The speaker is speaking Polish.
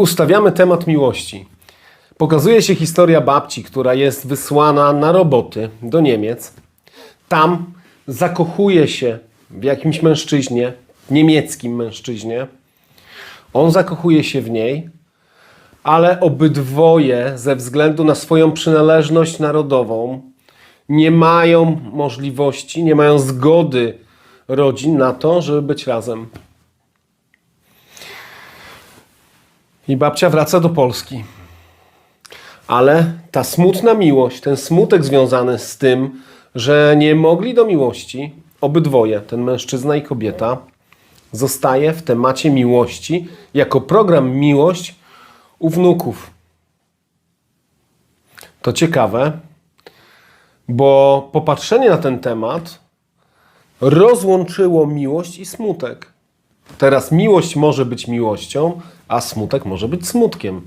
Ustawiamy temat miłości. Pokazuje się historia babci, która jest wysłana na roboty do Niemiec. Tam zakochuje się w jakimś mężczyźnie, niemieckim mężczyźnie. On zakochuje się w niej, ale obydwoje ze względu na swoją przynależność narodową nie mają możliwości, nie mają zgody rodzin na to, żeby być razem. I babcia wraca do Polski. Ale ta smutna miłość, ten smutek związany z tym, że nie mogli do miłości, obydwoje, ten mężczyzna i kobieta, zostaje w temacie miłości jako program Miłość u wnuków. To ciekawe, bo popatrzenie na ten temat rozłączyło miłość i smutek. Teraz miłość może być miłością, a smutek może być smutkiem.